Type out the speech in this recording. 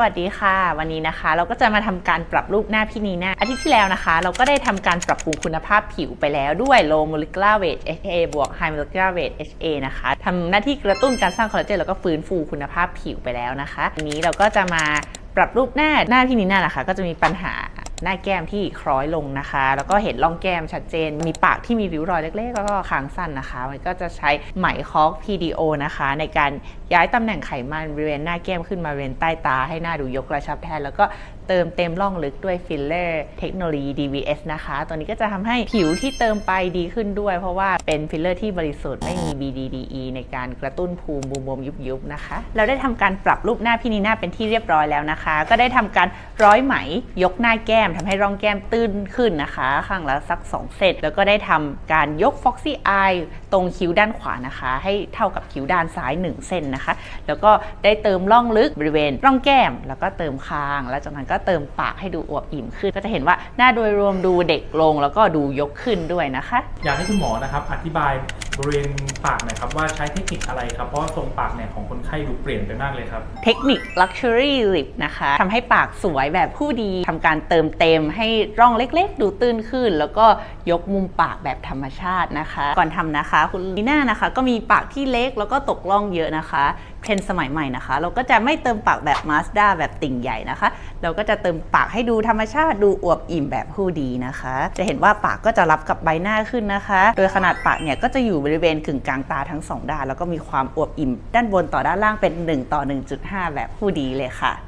สวัสดีค่ะ วันนี้นะคะ เราก็จะมาทำการปรับรูปหน้าพี่นีนาอาทิตย์ที่แล้วนะคะ เราก็ได้ทำการปรับปรุงคุณภาพผิวไปแล้วด้วย low molecular weight HA บวก high molecular weight HA นะคะทำหน้าที่กระตุ้นการสร้างคอลลาเจนแล้วก็ฟื้นฟูคุณภาพผิวไปแล้วนะคะวันนี้เราก็จะมาปรับรูปหน้าหน้าพี่นีนานะคะ ก็จะมีปัญหาหน้าแก้มที่คล้อยลงนะคะ แล้วก็เห็นร่องแก้มชัดเจน มีปากที่มีริ้วรอยเล็กๆ แล้วก็คางสั้นนะคะ มันก็จะใช้ไหมคอก PDO นะคะ ในการ ย้ายตำแหน่งไขมันบริเวณหน้าแก้มขึ้นมาบริเวณใต้ตาให้หน้าดูยกกระชับแทน แล้วก็เติมเต็มร่องลึกด้วยฟิลเลอร์เทคโนโลยี DVS นะคะ ตัวนี้ก็จะทำให้ผิวที่เติมไปดีขึ้นด้วย เพราะว่าเป็นฟิลเลอร์ที่บริสุทธิ์ไม่มี BDDE ในการกระตุ้นภูมิบวมๆยุบๆนะคะ เราได้ทำการปรับรูปหน้าพี่นีน่าเป็นที่เรียบร้อยแล้วนะคะ ก็ได้ทำการร้อยไหมยกหน้าแก้มทำให้ร่องแก้มตื้นขึ้นนะคะ ข้างละสัก 2 เซตแล้วก็ได้ทำการยก Foxy Eye ตรงคิ้วด้านขวานะคะ ให้เท่ากับคิ้วด้านซ้าย 1 เส้นนะคะ แล้วก็ได้เติมร่องลึกบริเวณร่องแก้ม แล้วก็เติมคาง แล้วจากนั้นก็เติมปากให้ดูอวบอิ่มขึ้น ก็จะเห็นว่าหน้าโดยรวมดูเด็กลง แล้วก็ดูยกขึ้นด้วยนะคะ อยากให้คุณหมอนะครับอธิบายบริเวณปากหน่อยครับว่าใช้เทคนิคอะไรครับ เพราะว่าทรงปากเนี่ยของคนไข้ดูเปลี่ยนไปมากเลยครับ เทคนิค Luxury Lip นะคะทำให้ปากสวยแบบผู้ดีทำการเติมเต็มให้ร่องเล็ก ๆ ดูตื้นขึ้น แล้วก็ ยกมุมปากแบบธรรมชาตินะคะ ก่อนทำนะคะ คุณลีน่านะคะ ก็มีปากที่เล็กแล้วก็ตกร่องเยอะนะคะเทรนสมัยใหม่นะคะ เราก็จะไม่เติมปากแบบ Mazda แบบติ่งใหญ่นะคะ เราก็จะเติมปากให้ดูธรรมชาติดูอวบอิ่มแบบผู้ดีนะคะ จะเห็นว่าปากก็จะรับกับใบหน้าขึ้นนะคะ โดยขนาดปากเนี่ยก็จะอยู่บริเวณกึ่งกลางตาทั้งสองด้าน แล้วก็มีความอวบอิ่ม ด้านบนต่อด้านล่างเป็น 1 ต่อ 1.5 แบบผู้ดีเลยค่ะ